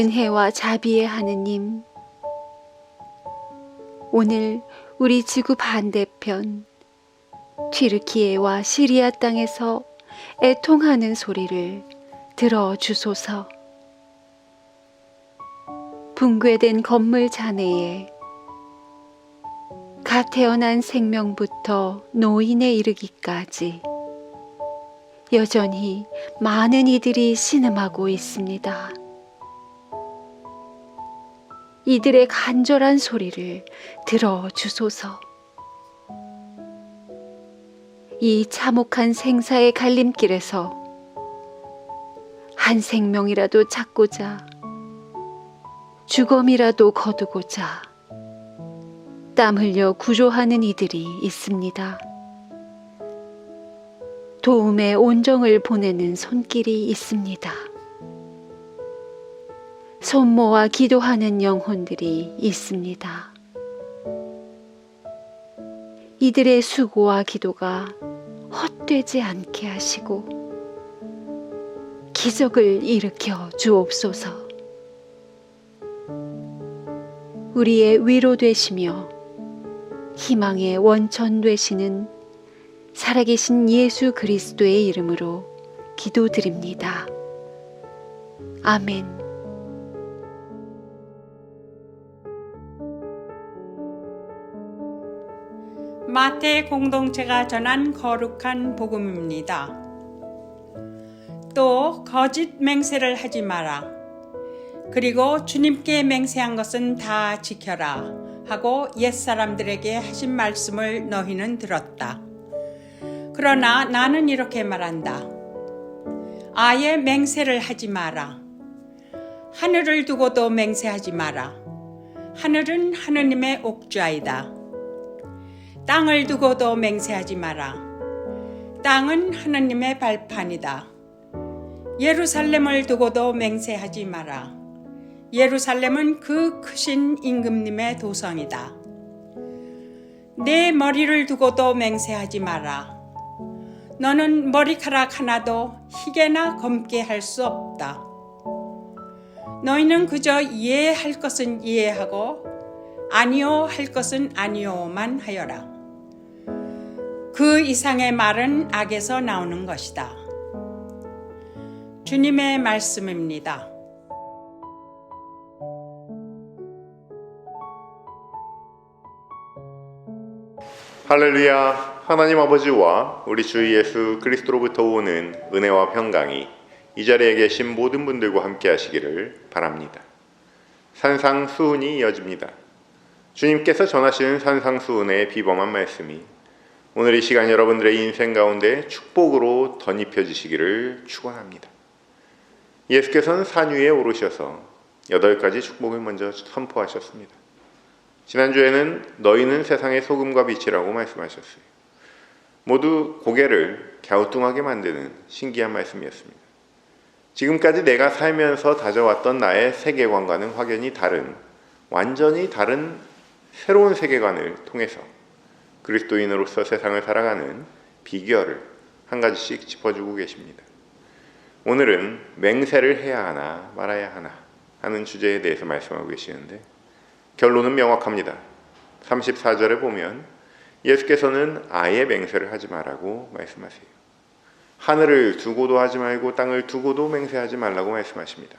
은혜와 자비의 하느님, 오늘 우리 지구 반대편 튀르키예와 시리아 땅에서 애통하는 소리를 들어 주소서. 붕괴된 건물 잔해에 갓 태어난 생명부터 노인에 이르기까지 여전히 많은 이들이 신음하고 있습니다. 이들의 간절한 소리를 들어 주소서. 이 참혹한 생사의 갈림길에서 한 생명이라도 찾고자 죽음이라도 거두고자 땀 흘려 구조하는 이들이 있습니다. 도움의 온정을 보내는 손길이 있습니다. 손 모아 기도하는 영혼들이 있습니다. 이들의 수고와 기도가 헛되지 않게 하시고 기적을 일으켜 주옵소서. 우리의 위로 되시며 희망의 원천 되시는 살아계신 예수 그리스도의 이름으로 기도드립니다. 아멘. 마태 공동체가 전한 거룩한 복음입니다. 또 거짓 맹세를 하지 마라. 그리고 주님께 맹세한 것은 다 지켜라. 하고 옛사람들에게 하신 말씀을 너희는 들었다. 그러나 나는 이렇게 말한다. 아예 맹세를 하지 마라. 하늘을 두고도 맹세하지 마라. 하늘은 하느님의 옥좌이다. 땅을 두고도 맹세하지 마라. 땅은 하느님의 발판이다. 예루살렘을 두고도 맹세하지 마라. 예루살렘은 그 크신 임금님의 도성이다. 내 머리를 두고도 맹세하지 마라. 너는 머리카락 하나도 희게나 검게 할 수 없다. 너희는 그저 이해할 것은 이해하고 아니요 할 것은 아니요만 하여라. 그 이상의 말은 악에서 나오는 것이다. 주님의 말씀입니다. 할렐루야 하나님 아버지와 우리 주 예수 그리스도로부터 오는 은혜와 평강이 이 자리에 계신 모든 분들과 함께 하시기를 바랍니다. 산상수훈이 이어집니다. 주님께서 전하시는 산상수훈의 비범한 말씀이 오늘 이 시간 여러분들의 인생 가운데 축복으로 덧입혀지시기를 축원합니다. 예수께서는 산 위에 오르셔서 여덟 가지 축복을 먼저 선포하셨습니다. 지난주에는 너희는 세상의 소금과 빛이라고 말씀하셨어요. 모두 고개를 갸우뚱하게 만드는 신기한 말씀이었습니다. 지금까지 내가 살면서 다져왔던 나의 세계관과는 확연히 다른, 완전히 다른 새로운 세계관을 통해서 그리스도인으로서 세상을 살아가는 비결을 한 가지씩 짚어주고 계십니다. 오늘은 맹세를 해야 하나 말아야 하나 하는 주제에 대해서 말씀하고 계시는데 결론은 명확합니다. 34절에 보면 예수께서는 아예 맹세를 하지 말라고 말씀하세요. 하늘을 두고도 하지 말고 땅을 두고도 맹세하지 말라고 말씀하십니다.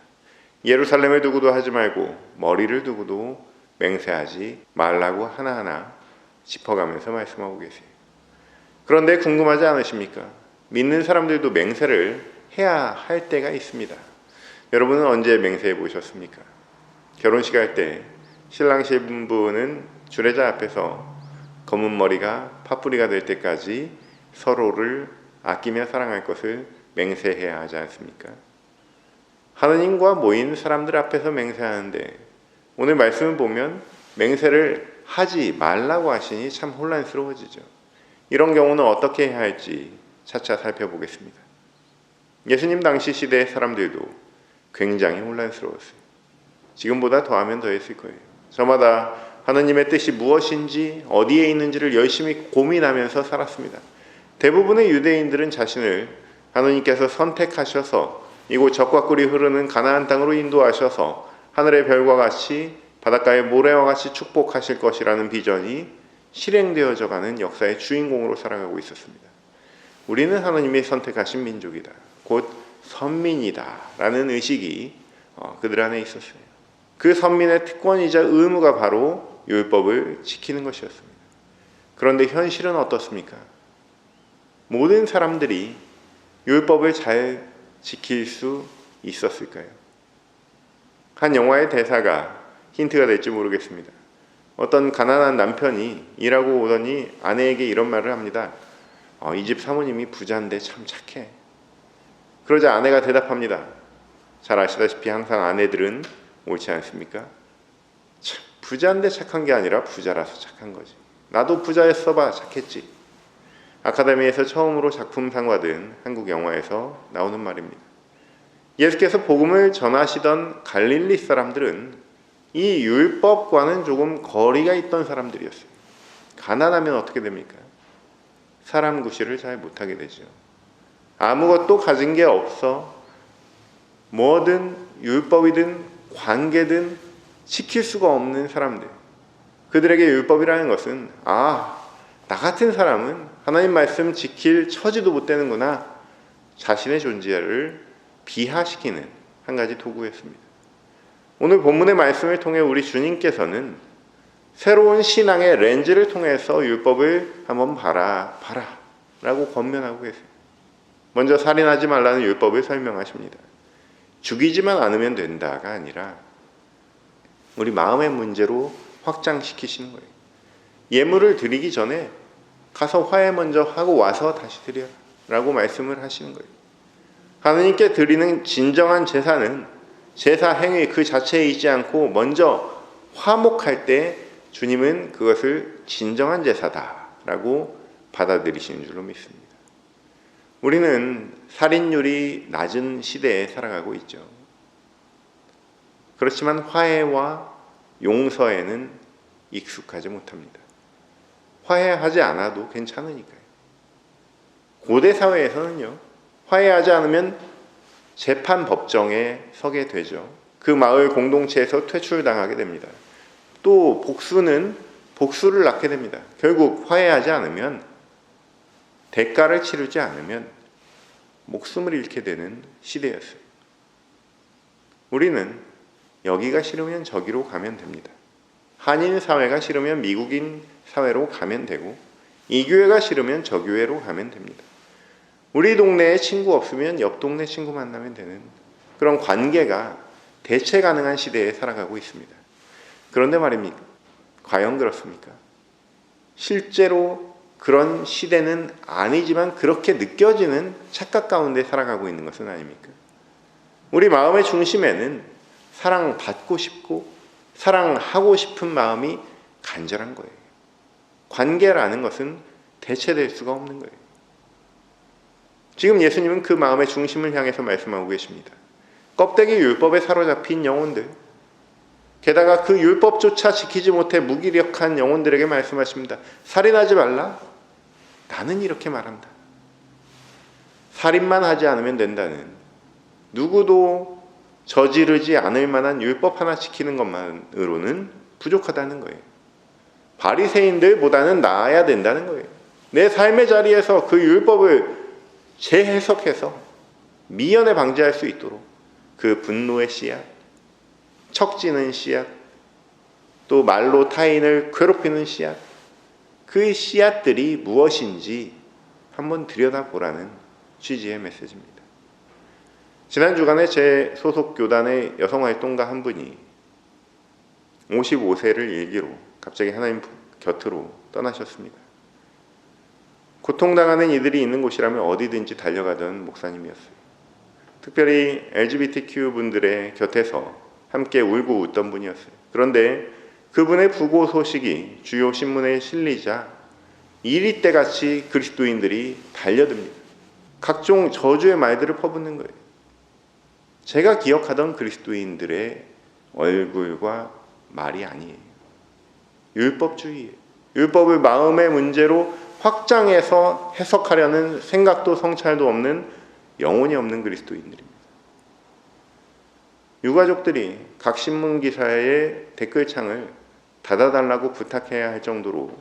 예루살렘을 두고도 하지 말고 머리를 두고도 맹세하지 말라고 하나하나 짚어가면서 말씀하고 계세요. 그런데 궁금하지 않으십니까? 믿는 사람들도 맹세를 해야 할 때가 있습니다. 여러분은 언제 맹세해 보셨습니까? 결혼식 할 때 신랑 신부는 주례자 앞에서 검은 머리가 파뿌리가 될 때까지 서로를 아끼며 사랑할 것을 맹세해야 하지 않습니까? 하느님과 모인 사람들 앞에서 맹세하는데 오늘 말씀을 보면 맹세를 하지 말라고 하시니 참 혼란스러워지죠. 이런 경우는 어떻게 해야 할지 차차 살펴보겠습니다. 예수님 당시 시대의 사람들도 굉장히 혼란스러웠어요. 지금보다 더하면 더했을 거예요. 저마다 하나님의 뜻이 무엇인지 어디에 있는지를 열심히 고민하면서 살았습니다. 대부분의 유대인들은 자신을 하나님께서 선택하셔서 이곳 적과 꿀이 흐르는 가나안 땅으로 인도하셔서 하늘의 별과 같이 바닷가의 모래와 같이 축복하실 것이라는 비전이 실행되어져 가는 역사의 주인공으로 살아가고 있었습니다. 우리는 하나님이 선택하신 민족이다. 곧 선민이다 라는 의식이 어, 그들 안에 있었어요. 그 선민의 특권이자 의무가 바로 율법을 지키는 것이었습니다. 그런데 현실은 어떻습니까? 모든 사람들이 율법을 잘 지킬 수 있었을까요? 한 영화의 대사가 힌트가 될지 모르겠습니다. 어떤 가난한 남편이 일하고 오더니 아내에게 이런 말을 합니다. 어, 이집 사모님이 부자인데 참 착해. 그러자 아내가 대답합니다. 잘 아시다시피 항상 아내들은 옳지 않습니까? 참, 부자인데 착한 게 아니라 부자라서 착한 거지. 나도 부자였어봐 착했지. 아카데미에서 처음으로 작품상 받은 한국 영화에서 나오는 말입니다. 예수께서 복음을 전하시던 갈릴리 사람들은 이 율법과는 조금 거리가 있던 사람들이었어요. 가난하면 어떻게 됩니까? 사람 구실을 잘 못하게 되죠. 아무것도 가진 게 없어 뭐든 율법이든 관계든 지킬 수가 없는 사람들. 그들에게 율법이라는 것은 아, 나 같은 사람은 하나님 말씀 지킬 처지도 못 되는구나. 자신의 존재를 비하시키는 한 가지 도구였습니다. 오늘 본문의 말씀을 통해 우리 주님께서는 새로운 신앙의 렌즈를 통해서 율법을 한번 봐라, 봐라 라고 권면하고 계세요. 먼저 살인하지 말라는 율법을 설명하십니다. 죽이지만 않으면 된다가 아니라 우리 마음의 문제로 확장시키시는 거예요. 예물을 드리기 전에 가서 화해 먼저 하고 와서 다시 드려 라고 말씀을 하시는 거예요. 하나님께 드리는 진정한 제사는 제사 행위 그 자체에 있지 않고 먼저 화목할 때 주님은 그것을 진정한 제사다라고 받아들이시는 줄로 믿습니다. 우리는 살인율이 낮은 시대에 살아가고 있죠. 그렇지만 화해와 용서에는 익숙하지 못합니다. 화해하지 않아도 괜찮으니까요. 고대 사회에서는요, 화해하지 않으면 재판 법정에 서게 되죠. 그 마을 공동체에서 퇴출당하게 됩니다. 또 복수는 복수를 낳게 됩니다. 결국 화해하지 않으면 대가를 치르지 않으면 목숨을 잃게 되는 시대였어요. 우리는 여기가 싫으면 저기로 가면 됩니다. 한인 사회가 싫으면 미국인 사회로 가면 되고 이 교회가 싫으면 저 교회로 가면 됩니다. 우리 동네에 친구 없으면 옆 동네 친구 만나면 되는 그런 관계가 대체 가능한 시대에 살아가고 있습니다. 그런데 말입니다. 과연 그렇습니까? 실제로 그런 시대는 아니지만 그렇게 느껴지는 착각 가운데 살아가고 있는 것은 아닙니까? 우리 마음의 중심에는 사랑받고 싶고 사랑하고 싶은 마음이 간절한 거예요. 관계라는 것은 대체될 수가 없는 거예요. 지금 예수님은 그 마음의 중심을 향해서 말씀하고 계십니다. 껍데기 율법에 사로잡힌 영혼들, 게다가 그 율법조차 지키지 못해 무기력한 영혼들에게 말씀하십니다. 살인하지 말라. 나는 이렇게 말한다. 살인만 하지 않으면 된다는 누구도 저지르지 않을 만한 율법 하나 지키는 것만으로는 부족하다는 거예요. 바리새인들보다는 나아야 된다는 거예요. 내 삶의 자리에서 그 율법을 재해석해서 미연에 방지할 수 있도록 그 분노의 씨앗, 척지는 씨앗, 또 말로 타인을 괴롭히는 씨앗, 그 씨앗들이 무엇인지 한번 들여다보라는 취지의 메시지입니다. 지난 주간에 제 소속 교단의 여성 활동가 한 분이 55세를 일기로 갑자기 하나님 곁으로 떠나셨습니다. 고통당하는 이들이 있는 곳이라면 어디든지 달려가던 목사님이었어요. 특별히 LGBTQ 분들의 곁에서 함께 울고 웃던 분이었어요. 그런데 그분의 부고 소식이 주요 신문에 실리자 이리 때같이 그리스도인들이 달려듭니다. 각종 저주의 말들을 퍼붓는 거예요. 제가 기억하던 그리스도인들의 얼굴과 말이 아니에요. 율법주의예요. 율법을 마음의 문제로 확장해서 해석하려는 생각도 성찰도 없는 영혼이 없는 그리스도인들입니다. 유가족들이 각 신문 기사의 댓글창을 닫아달라고 부탁해야 할 정도로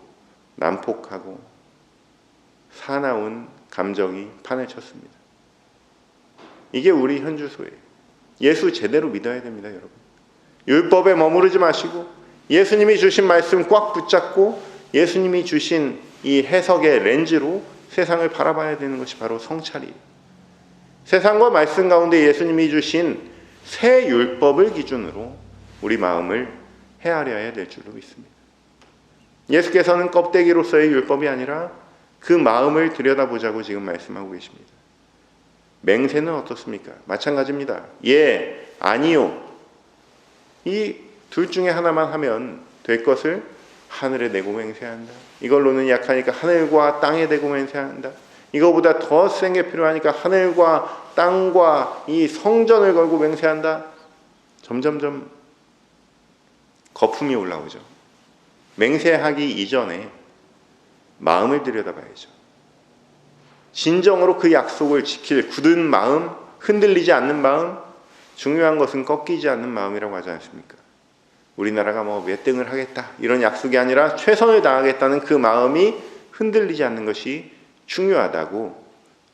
난폭하고 사나운 감정이 판을 쳤습니다. 이게 우리 현주소예요. 예수 제대로 믿어야 됩니다, 여러분. 율법에 머무르지 마시고 예수님이 주신 말씀 꽉 붙잡고 예수님이 주신 이 해석의 렌즈로 세상을 바라봐야 되는 것이 바로 성찰이에요. 세상과 말씀 가운데 예수님이 주신 새 율법을 기준으로 우리 마음을 헤아려야 될 줄로 믿습니다. 예수께서는 껍데기로서의 율법이 아니라 그 마음을 들여다보자고 지금 말씀하고 계십니다. 맹세는 어떻습니까? 마찬가지입니다. 예, 아니요. 이 둘 중에 하나만 하면 될 것을 하늘에 내고 맹세한다. 이걸로는 약하니까 하늘과 땅에 대고 맹세한다. 이거보다 더 센 게 필요하니까 하늘과 땅과 이 성전을 걸고 맹세한다. 점점점 거품이 올라오죠. 맹세하기 이전에 마음을 들여다봐야죠. 진정으로 그 약속을 지킬 굳은 마음, 흔들리지 않는 마음, 중요한 것은 꺾이지 않는 마음이라고 하지 않습니까? 우리나라가 뭐 몇 등을 하겠다 이런 약속이 아니라 최선을 다하겠다는 그 마음이 흔들리지 않는 것이 중요하다고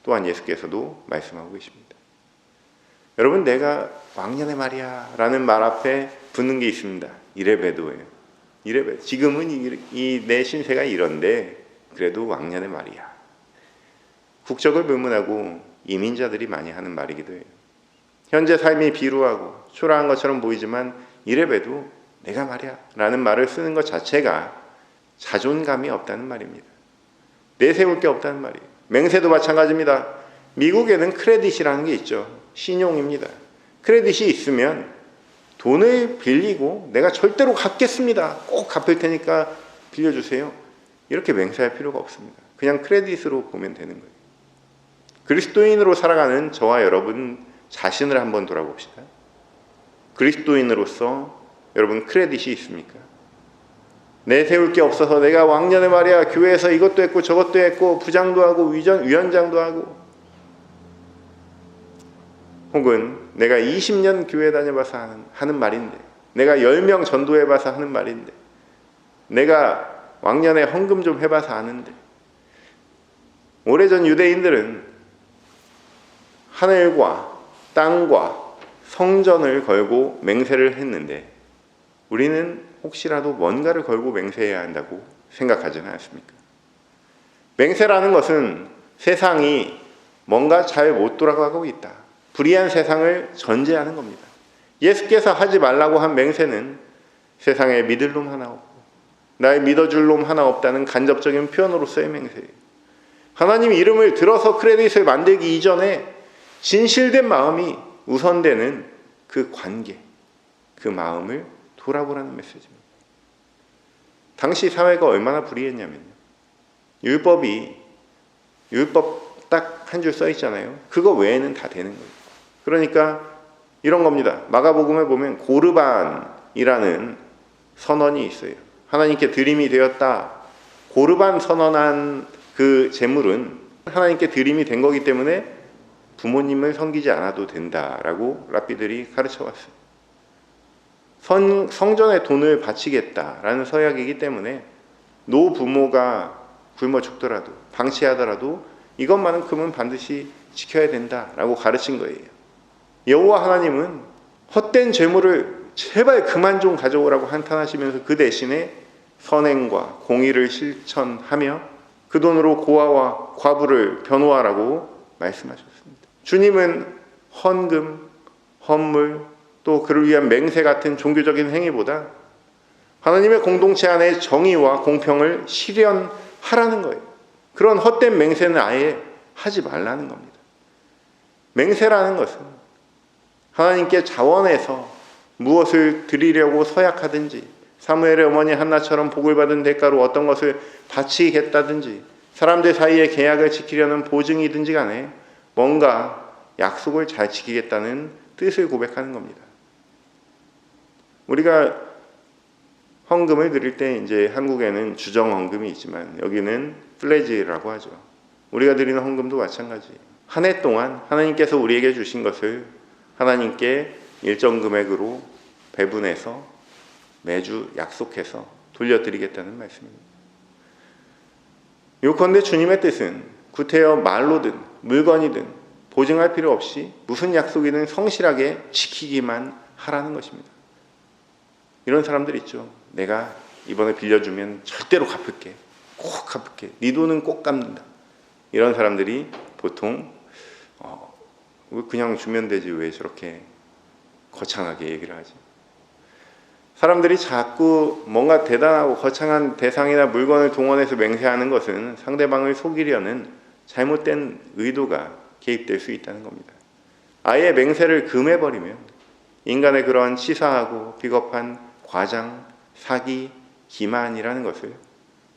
또한 예수께서도 말씀하고 계십니다. 여러분 내가 왕년의 말이야 라는 말 앞에 붙는 게 있습니다. 이래봬도예요. 이래봬 지금은 이 내 신세가 이런데 그래도 왕년의 말이야. 국적을 불문하고 이민자들이 많이 하는 말이기도 해요. 현재 삶이 비루하고 초라한 것처럼 보이지만 이래봬도 내가 말이야 라는 말을 쓰는 것 자체가 자존감이 없다는 말입니다. 내세울 게 없다는 말이에요. 맹세도 마찬가지입니다. 미국에는 크레딧이라는 게 있죠. 신용입니다. 크레딧이 있으면 돈을 빌리고 내가 절대로 갚겠습니다. 꼭 갚을 테니까 빌려주세요. 이렇게 맹세할 필요가 없습니다. 그냥 크레딧으로 보면 되는 거예요. 그리스도인으로 살아가는 저와 여러분 자신을 한번 돌아봅시다. 그리스도인으로서 여러분 크레딧이 있습니까? 내세울 게 없어서 내가 왕년에 말이야 교회에서 이것도 했고 저것도 했고 부장도 하고 위전, 위원장도 하고 혹은 내가 20년 교회 다녀봐서 하는, 하는 말인데 내가 10명 전도해봐서 하는 말인데 내가 왕년에 헌금 좀 해봐서 아는데 오래전 유대인들은 하늘과 땅과 성전을 걸고 맹세를 했는데 우리는 혹시라도 뭔가를 걸고 맹세해야 한다고 생각하지는 않습니까? 맹세라는 것은 세상이 뭔가 잘 못 돌아가고 있다. 불의한 세상을 전제하는 겁니다. 예수께서 하지 말라고 한 맹세는 세상에 믿을 놈 하나 없고 나의 믿어줄 놈 하나 없다는 간접적인 표현으로서의 맹세예요. 하나님 이름을 들어서 크레딧을 만들기 이전에 진실된 마음이 우선되는 그 관계, 그 마음을 돌아보라는 메시지입니다. 당시 사회가 얼마나 불의했냐면요. 율법이 율법 딱 한 줄 써 있잖아요. 그거 외에는 다 되는 거예요. 그러니까 이런 겁니다. 마가복음에 보면 고르반이라는 선언이 있어요. 하나님께 드림이 되었다. 고르반 선언한 그 제물은 하나님께 드림이 된 거기 때문에 부모님을 섬기지 않아도 된다라고 랍비들이 가르쳐 왔어요. 성, 성전에 돈을 바치겠다라는 서약이기 때문에 노 부모가 굶어 죽더라도 방치하더라도 이것만큼은 반드시 지켜야 된다라고 가르친 거예요. 여호와 하나님은 헛된 재물을 제발 그만 좀 가져오라고 한탄하시면서 그 대신에 선행과 공의를 실천하며 그 돈으로 고아와 과부를 변호하라고 말씀하셨습니다. 주님은 헌금, 헌물, 또 그를 위한 맹세 같은 종교적인 행위보다 하나님의 공동체 안에 정의와 공평을 실현하라는 거예요. 그런 헛된 맹세는 아예 하지 말라는 겁니다. 맹세라는 것은 하나님께 자원해서 무엇을 드리려고 서약하든지 사무엘의 어머니 한나처럼 복을 받은 대가로 어떤 것을 바치겠다든지 사람들 사이에 계약을 지키려는 보증이든지 간에 뭔가 약속을 잘 지키겠다는 뜻을 고백하는 겁니다. 우리가 헌금을 드릴 때 이제 한국에는 주정 헌금이 있지만 여기는 플레지라고 하죠. 우리가 드리는 헌금도 마찬가지. 한해 동안 하나님께서 우리에게 주신 것을 하나님께 일정 금액으로 배분해서 매주 약속해서 돌려드리겠다는 말씀입니다. 요컨대 주님의 뜻은 구태여 말로든 물건이든 보증할 필요 없이 무슨 약속이든 성실하게 지키기만 하라는 것입니다. 이런 사람들 있죠. 내가 이번에 빌려주면 절대로 갚을게. 꼭 갚을게. 네 돈은 꼭 갚는다. 이런 사람들이 보통 어, 그냥 주면 되지 왜 저렇게 거창하게 얘기를 하지? 사람들이 자꾸 뭔가 대단하고 거창한 대상이나 물건을 동원해서 맹세하는 것은 상대방을 속이려는 잘못된 의도가 개입될 수 있다는 겁니다. 아예 맹세를 금해버리면 인간의 그러한 치사하고 비겁한 과장, 사기, 기만이라는 것을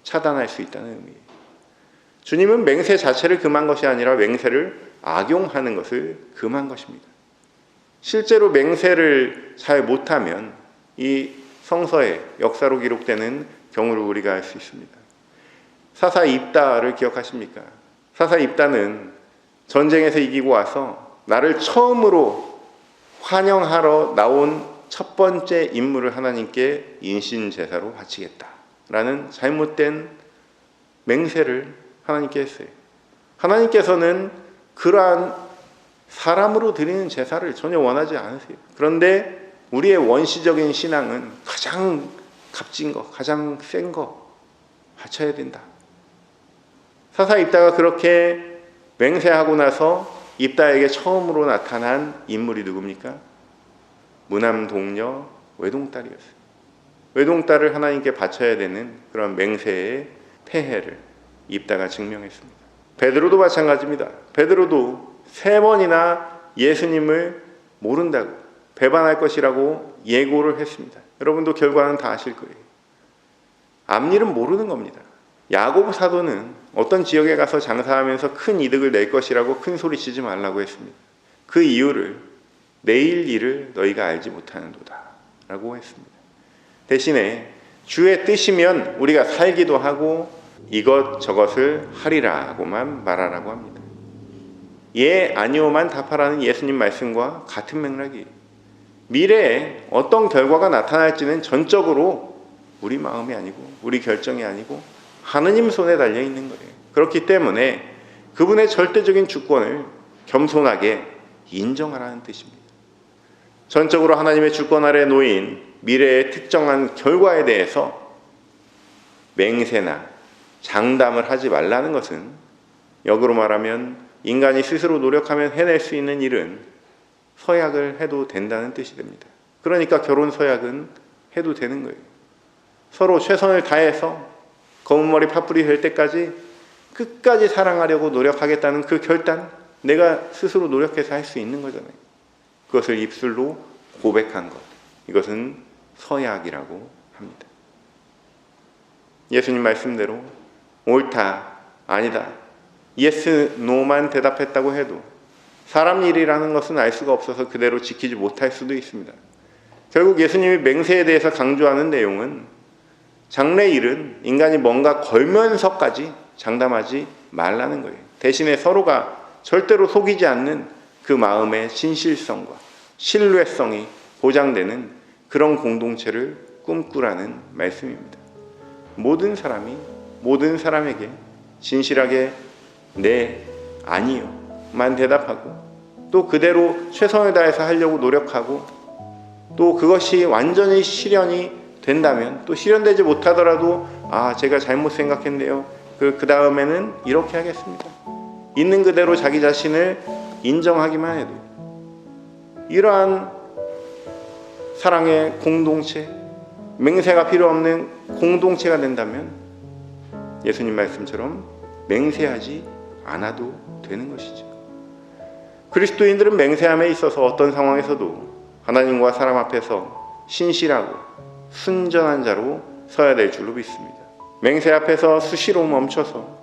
차단할 수 있다는 의미예요. 주님은 맹세 자체를 금한 것이 아니라 맹세를 악용하는 것을 금한 것입니다. 실제로 맹세를 잘 못하면 이 성서의 역사로 기록되는 경우를 우리가 알 수 있습니다. 사사 입다를 기억하십니까? 사사 입다는 전쟁에서 이기고 와서 나를 처음으로 환영하러 나온 첫 번째 인물을 하나님께 인신 제사로 바치겠다라는 잘못된 맹세를 하나님께 했어요. 하나님께서는 그러한 사람으로 드리는 제사를 전혀 원하지 않으세요. 그런데 우리의 원시적인 신앙은 가장 값진 거, 가장 센 거 바쳐야 된다. 사사 입다가 그렇게 맹세하고 나서 입다에게 처음으로 나타난 인물이 누굽니까? 무남 동녀 외동딸이었어요. 외동딸을 하나님께 바쳐야 되는 그런 맹세의 폐해를 입다가 증명했습니다. 베드로도 마찬가지입니다. 베드로도 세 번이나 예수님을 모른다고 배반할 것이라고 예고를 했습니다. 여러분도 결과는 다 아실 거예요. 앞일은 모르는 겁니다. 야고보 사도는 어떤 지역에 가서 장사하면서 큰 이득을 낼 것이라고 큰 소리 치지 말라고 했습니다. 그 이유를 내일 일을 너희가 알지 못하는도다 라고 했습니다. 대신에 주의 뜻이면 우리가 살기도 하고 이것 저것을 하리라고만 말하라고 합니다. 예 아니오만 답하라는 예수님 말씀과 같은 맥락이에요. 미래에 어떤 결과가 나타날지는 전적으로 우리 마음이 아니고 우리 결정이 아니고 하느님 손에 달려 있는 거예요. 그렇기 때문에 그분의 절대적인 주권을 겸손하게 인정하라는 뜻입니다. 전적으로 하나님의 주권 아래 놓인 미래의 특정한 결과에 대해서 맹세나 장담을 하지 말라는 것은 역으로 말하면 인간이 스스로 노력하면 해낼 수 있는 일은 서약을 해도 된다는 뜻이 됩니다. 그러니까 결혼 서약은 해도 되는 거예요. 서로 최선을 다해서 검은 머리 파뿌리 될 때까지 끝까지 사랑하려고 노력하겠다는 그 결단, 내가 스스로 노력해서 할 수 있는 거잖아요. 그것을 입술로 고백한 것. 이것은 서약이라고 합니다. 예수님 말씀대로 옳다, 아니다, 예스, 노만 대답했다고 해도 사람 일이라는 것은 알 수가 없어서 그대로 지키지 못할 수도 있습니다. 결국 예수님이 맹세에 대해서 강조하는 내용은 장래 일은 인간이 뭔가 걸면서까지 장담하지 말라는 거예요. 대신에 서로가 절대로 속이지 않는 그 마음의 진실성과 신뢰성이 보장되는 그런 공동체를 꿈꾸라는 말씀입니다. 모든 사람이 모든 사람에게 진실하게 네, 아니요만 대답하고 또 그대로 최선을 다해서 하려고 노력하고 또 그것이 완전히 실현이 된다면 또 실현되지 못하더라도 아 제가 잘못 생각했네요. 그, 그 다음에는 이렇게 하겠습니다. 있는 그대로 자기 자신을 인정하기만 해도 이러한 사랑의 공동체, 맹세가 필요 없는 공동체가 된다면 예수님 말씀처럼 맹세하지 않아도 되는 것이죠. 그리스도인들은 맹세함에 있어서 어떤 상황에서도 하나님과 사람 앞에서 신실하고 순전한 자로 서야 될 줄로 믿습니다. 맹세 앞에서 수시로 멈춰서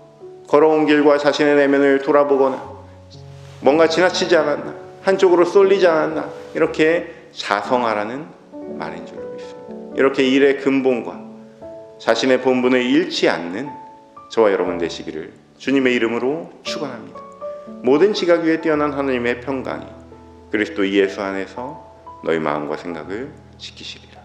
걸어온 길과 자신의 내면을 돌아보거나 뭔가 지나치지 않았나 한쪽으로 쏠리지 않았나 이렇게 자성하라는 말인 줄로 믿습니다. 이렇게 일의 근본과 자신의 본분을 잃지 않는 저와 여러분 되시기를 주님의 이름으로 축원합니다. 모든 지각 위에 뛰어난 하나님의 평강이 그리스도 예수 안에서 너희 마음과 생각을 지키시리라.